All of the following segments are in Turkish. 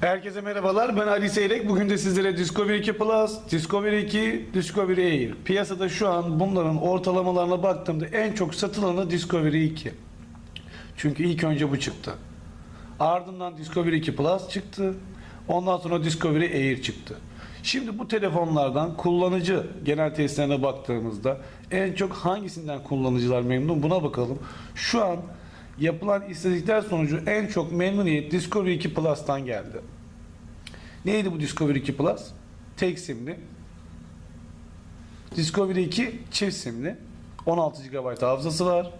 Herkese merhabalar. Ben Ali Seyrek. Bugün de sizlere Discovery 2 Plus, Discovery 2, Discovery Air. Piyasada şu an bunların ortalamalarına baktığımda en çok satılanı Discovery 2. Çünkü ilk önce bu çıktı. Ardından Discovery 2 Plus çıktı. Ondan sonra Discovery Air çıktı. Şimdi bu telefonlardan kullanıcı genel testlerine baktığımızda en çok hangisinden kullanıcılar memnun buna bakalım. Şu an yapılan istatistikler sonucu en çok memnuniyet Discovery 2 Plus'tan geldi. Neydi bu Discovery 2 Plus? Tek simli. Discovery 2 çift simli. 16 GB hafızası var.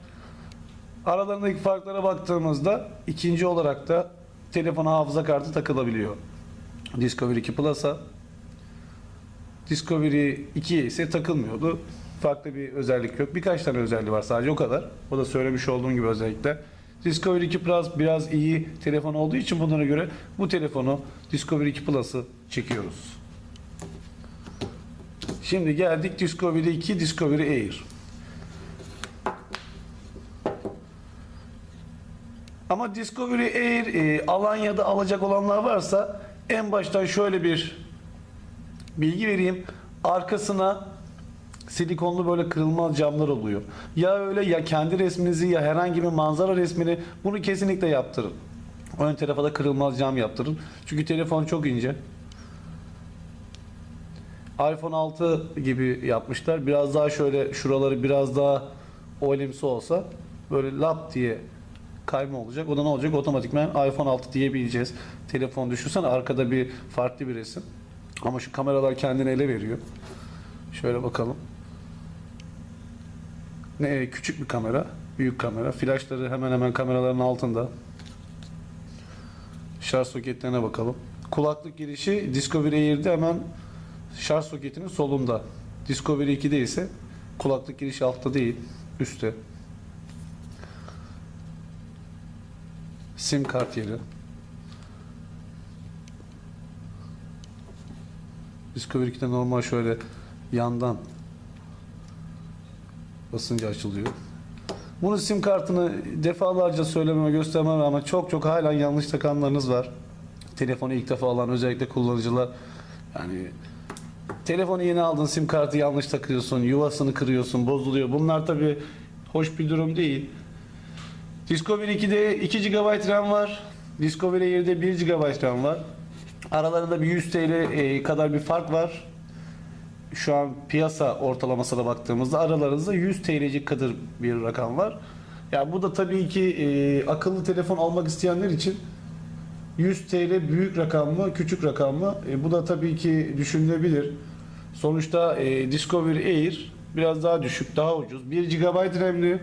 Aralarındaki farklara baktığımızda ikinci olarak da telefona hafıza kartı takılabiliyor. Discovery 2 Plus'a Discovery 2'ye ise takılmıyordu. Farklı bir özellik yok. Birkaç tane özelliği var sadece o kadar. O da söylemiş olduğum gibi özellikler. Discovery 2 Plus biraz iyi telefon olduğu için bunlara göre bu telefonu Discovery 2 Plus'ı çekiyoruz. Şimdi geldik Discovery 2, Discovery Air. Ama Discovery Air e, Alanya'da alacak olanlar varsa en baştan şöyle bir bilgi vereyim. Arkasına silikonlu böyle kırılmaz camlar oluyor. Ya öyle ya kendi resminizi ya herhangi bir manzara resmini bunu kesinlikle yaptırın. Ön tarafa da kırılmaz cam yaptırın. Çünkü telefon çok ince. iPhone 6 gibi yapmışlar. Biraz daha şöyle şuraları biraz daha oilimsi olsa böyle lap diye kayma olacak. O da ne olacak? Otomatikman iPhone 6 diyebileceğiz. Telefon düşünsene arkada bir farklı bir resim. Ama şu kameralar kendini ele veriyor. Şöyle bakalım. Ne küçük bir kamera, büyük kamera. Flaşları hemen hemen kameraların altında. Şarj soketlerine bakalım. Kulaklık girişi Discovery Air'de hemen şarj soketinin solunda. Discovery 2'de ise kulaklık girişi altta değil, üstte. Sim kart yeri. Discovery 2'de normal şöyle yandan basınca açılıyor. Bunu sim kartını defalarca söylememe göstermem ama çok çok hala yanlış takanlarınız var. Telefonu ilk defa alan özellikle kullanıcılar yani telefonu yeni aldın sim kartı yanlış takıyorsun, yuvasını kırıyorsun, bozuluyor. Bunlar tabi hoş bir durum değil. Discovery 2'de 2 GB RAM var. Discovery Air'de 1 GB RAM var. Aralarında bir 100 TL e, kadar bir fark var. Şu an piyasa ortalamasına baktığımızda aralarında 100 TL'cik kadar bir rakam var. Ya bu da tabii ki e, akıllı telefon almak isteyenler için 100 TL büyük rakam mı, küçük rakam mı? E, bu da tabii ki düşünülebilir. Sonuçta e, Discovery Air biraz daha düşük, daha ucuz. 1 GB RAM'li.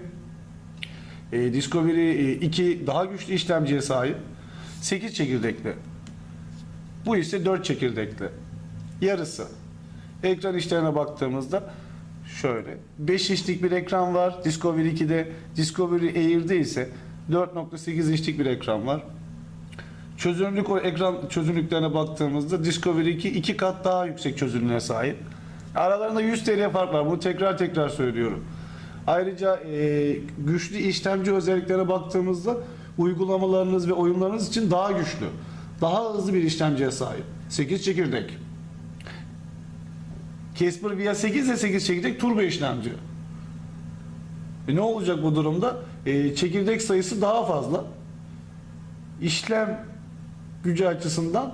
E, Discovery e, 2 daha güçlü işlemciye sahip. 8 çekirdekli. Bu ise 4 çekirdekli. Yarısı. Ekran işlerine baktığımızda şöyle 5 inçlik bir ekran var Discovery 2'de. Discovery Air'de ise 4.8 inçlik bir ekran var. Çözünürlük o ekran çözünürlüklerine baktığımızda Discovery 2 iki kat daha yüksek çözünürlüğe sahip. Aralarında 100 TL fark var. Bunu tekrar tekrar söylüyorum. Ayrıca e, güçlü işlemci özelliklerine baktığımızda uygulamalarınız ve oyunlarınız için daha güçlü. Daha hızlı bir işlemciye sahip. 8 çekirdek. Casper VIA 8 ile 8 çekirdek turbo işlemci. E ne olacak bu durumda? E, çekirdek sayısı daha fazla. İşlem gücü açısından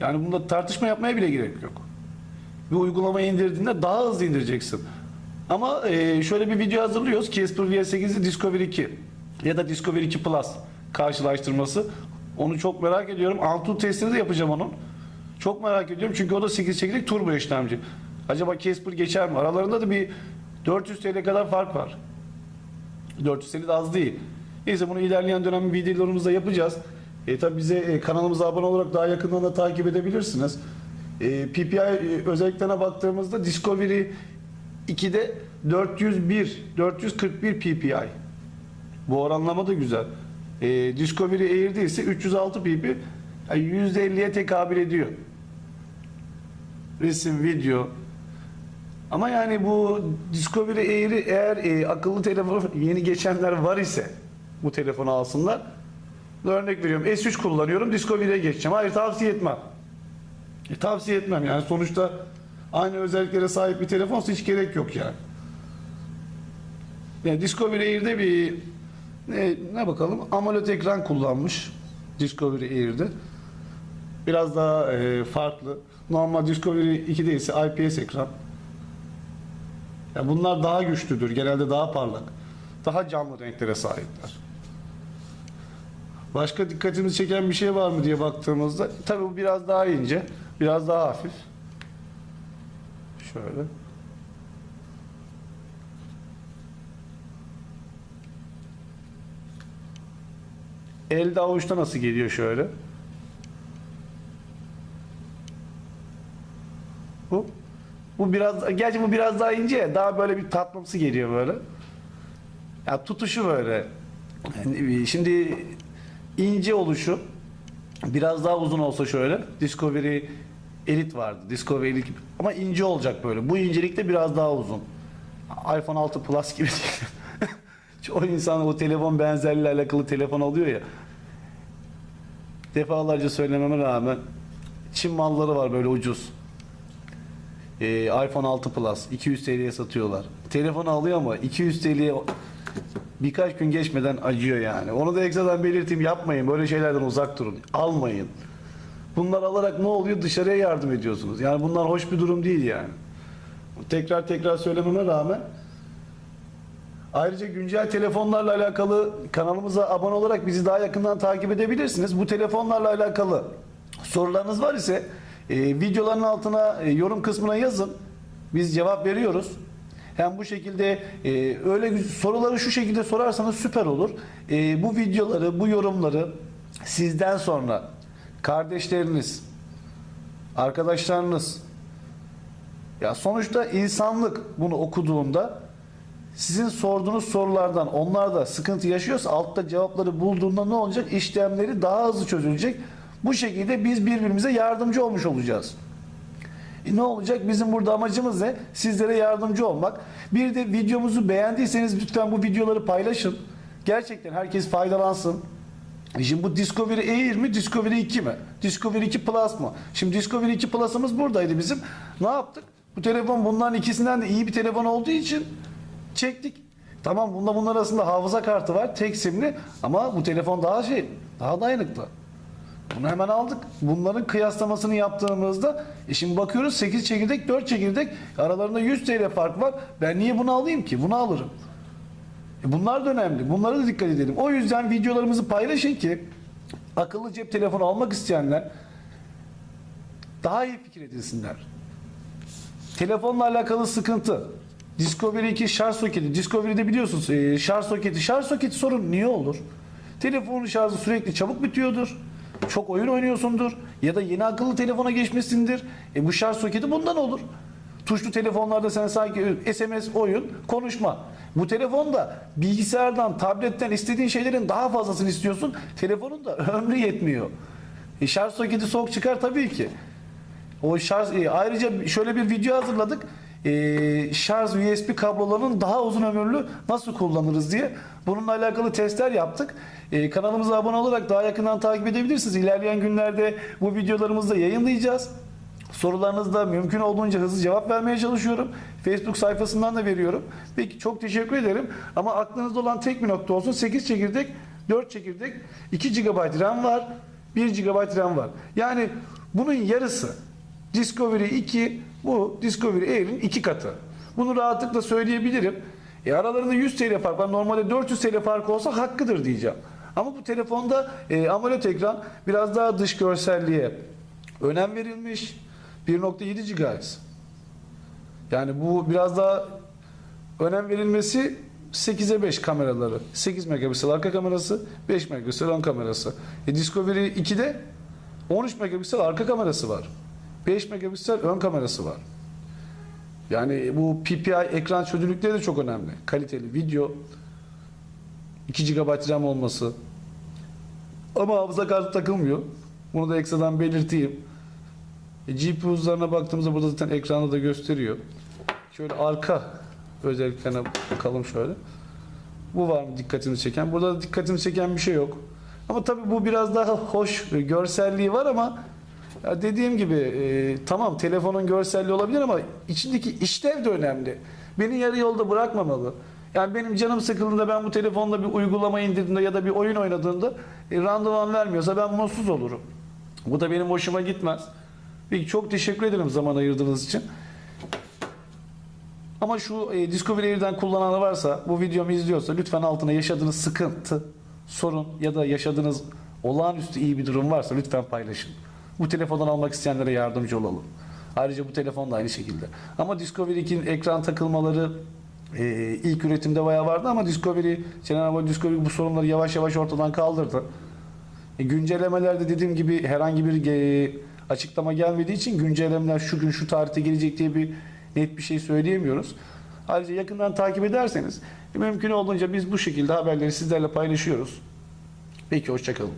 yani bunda tartışma yapmaya bile gerek yok. Bir uygulamayı indirdiğinde daha hızlı indireceksin. Ama e, şöyle bir video hazırlıyoruz. Casper VS8'i Discovery 2 ya da Discovery 2 Plus karşılaştırması. Onu çok merak ediyorum. Antutu testini de yapacağım onun. Çok merak ediyorum çünkü o da 8 çekirdek turbo işlemci. Acaba Casper geçer mi? Aralarında da bir 400 TL kadar fark var. 400 TL de az değil. Neyse bunu ilerleyen dönem videolarımızda yapacağız. E, tabi bize e, kanalımıza abone olarak daha yakından da takip edebilirsiniz. E, PPI e, özelliklerine baktığımızda Discovery 2'de 401, 441 PPI. Bu oranlama da güzel. E, Discovery Air'de ise 306 pp. Yani %50'ye tekabül ediyor. Resim, video. Ama yani bu Discovery Air'i eğer e, akıllı telefon yeni geçenler var ise bu telefonu alsınlar. Örnek veriyorum S3 kullanıyorum Discovery'e geçeceğim. Hayır tavsiye etmem. E, tavsiye etmem yani sonuçta aynı özelliklere sahip bir telefonsa hiç gerek yok yani. Yani Discovery Air'de bir ne, ne bakalım AMOLED ekran kullanmış Discovery Air'de. Biraz daha e, farklı. Normal Discovery 2'de ise IPS ekran. Ya bunlar daha güçlüdür. Genelde daha parlak. Daha canlı renklere sahipler. Başka dikkatimizi çeken bir şey var mı diye baktığımızda tabii bu biraz daha ince, biraz daha hafif. Şöyle. Elde avuçta nasıl geliyor şöyle? Bu bu biraz gerçi bu biraz daha ince ya, daha böyle bir tatlımsı geliyor böyle. Ya tutuşu böyle. Yani şimdi ince oluşu biraz daha uzun olsa şöyle Discovery Elite vardı. Discovery Elite gibi. ama ince olacak böyle. Bu incelikte biraz daha uzun. iPhone 6 Plus gibi o insan o telefon benzerliğiyle alakalı telefon alıyor ya. Defalarca söylememe rağmen Çin malları var böyle ucuz. Ee, iPhone 6 Plus 200 TL'ye satıyorlar. Telefonu alıyor ama 200 TL'ye birkaç gün geçmeden acıyor yani. Onu da ekstradan belirteyim yapmayın. Böyle şeylerden uzak durun. Almayın. Bunlar alarak ne oluyor? Dışarıya yardım ediyorsunuz. Yani bunlar hoş bir durum değil yani. Tekrar tekrar söylememe rağmen Ayrıca güncel telefonlarla alakalı kanalımıza abone olarak bizi daha yakından takip edebilirsiniz. Bu telefonlarla alakalı sorularınız var ise e, videoların altına e, yorum kısmına yazın. Biz cevap veriyoruz. Hem bu şekilde e, öyle soruları şu şekilde sorarsanız süper olur. E, bu videoları, bu yorumları sizden sonra kardeşleriniz, arkadaşlarınız ya sonuçta insanlık bunu okuduğunda sizin sorduğunuz sorulardan onlar da sıkıntı yaşıyorsa altta cevapları bulduğunda ne olacak? İşlemleri daha hızlı çözülecek. Bu şekilde biz birbirimize yardımcı olmuş olacağız. E ne olacak? Bizim burada amacımız ne? Sizlere yardımcı olmak. Bir de videomuzu beğendiyseniz lütfen bu videoları paylaşın. Gerçekten herkes faydalansın. E Şimdi bu Discovery Air mi, Discovery 2 mi? Discovery 2 Plus mı? Şimdi Discovery 2 Plus'ımız buradaydı bizim. Ne yaptık? Bu telefon bunların ikisinden de iyi bir telefon olduğu için çektik. Tamam bunda bunlar arasında hafıza kartı var, tek simli ama bu telefon daha şey, daha dayanıklı. Bunu hemen aldık. Bunların kıyaslamasını yaptığımızda e şimdi bakıyoruz 8 çekirdek 4 çekirdek aralarında 100 TL fark var. Ben niye bunu alayım ki? Bunu alırım. E bunlar da önemli. Bunlara da dikkat edelim. O yüzden videolarımızı paylaşın ki akıllı cep telefonu almak isteyenler daha iyi fikir edilsinler. Telefonla alakalı sıkıntı. Discovery 2 şarj soketi. Discovery'de biliyorsunuz e, şarj soketi. Şarj soketi sorun niye olur? Telefonun şarjı sürekli çabuk bitiyordur. Çok oyun oynuyorsundur. Ya da yeni akıllı telefona geçmesindir. E bu şarj soketi bundan olur. Tuşlu telefonlarda sen sanki SMS, oyun, konuşma. Bu telefonda bilgisayardan, tabletten istediğin şeylerin daha fazlasını istiyorsun. Telefonun da ömrü yetmiyor. E şarj soketi soğuk çıkar tabii ki. O şarj e, ayrıca şöyle bir video hazırladık. E, şarj USB kablolarının daha uzun ömürlü nasıl kullanırız diye. Bununla alakalı testler yaptık. E, kanalımıza abone olarak daha yakından takip edebilirsiniz. İlerleyen günlerde bu videolarımızı da yayınlayacağız. Sorularınızda mümkün olduğunca hızlı cevap vermeye çalışıyorum. Facebook sayfasından da veriyorum. Peki çok teşekkür ederim. Ama aklınızda olan tek bir nokta olsun. 8 çekirdek, 4 çekirdek, 2 GB RAM var, 1 GB RAM var. Yani bunun yarısı. Discovery 2 bu Discovery Air'in iki katı. Bunu rahatlıkla söyleyebilirim. E aralarında 100 TL fark var. Normalde 400 TL fark olsa hakkıdır diyeceğim. Ama bu telefonda e, AMOLED ekran biraz daha dış görselliğe önem verilmiş. 1.7 GHz. Yani bu biraz daha önem verilmesi 8'e 5 kameraları. 8 megapiksel arka kamerası, 5 megapiksel ön kamerası. E, Discovery 2'de 13 megapiksel arka kamerası var. 5 megapiksel ön kamerası var. Yani bu PPI ekran çözünürlükleri de çok önemli. Kaliteli video, 2 GB RAM olması. Ama hafıza kartı takılmıyor. Bunu da ekstradan belirteyim. E, GPU baktığımızda burada zaten ekranda da gösteriyor. Şöyle arka özelliklerine bakalım şöyle. Bu var mı dikkatini çeken? Burada da dikkatini çeken bir şey yok. Ama tabii bu biraz daha hoş görselliği var ama ya dediğim gibi e, tamam telefonun görselliği olabilir ama içindeki işlev de önemli. Beni yarı yolda bırakmamalı. Yani benim canım sıkıldığında ben bu telefonda bir uygulama indirdiğimde ya da bir oyun oynadığında e, randıman vermiyorsa ben mutsuz olurum. Bu da benim hoşuma gitmez. Peki çok teşekkür ederim zaman ayırdığınız için. Ama şu e, Discovery Air'den kullananlar varsa, bu videomu izliyorsa lütfen altına yaşadığınız sıkıntı, sorun ya da yaşadığınız olağanüstü iyi bir durum varsa lütfen paylaşın. Bu telefondan almak isteyenlere yardımcı olalım. Ayrıca bu telefon da aynı şekilde. Ama Discovery 2'nin ekran takılmaları e, ilk üretimde bayağı vardı ama Discovery, Cenab-ı Discovery bu sorunları yavaş yavaş ortadan kaldırdı. E, güncellemelerde dediğim gibi herhangi bir e, açıklama gelmediği için güncellemeler şu gün şu tarihte gelecek diye bir net bir şey söyleyemiyoruz. Ayrıca yakından takip ederseniz mümkün olduğunca biz bu şekilde haberleri sizlerle paylaşıyoruz. Peki hoşçakalın.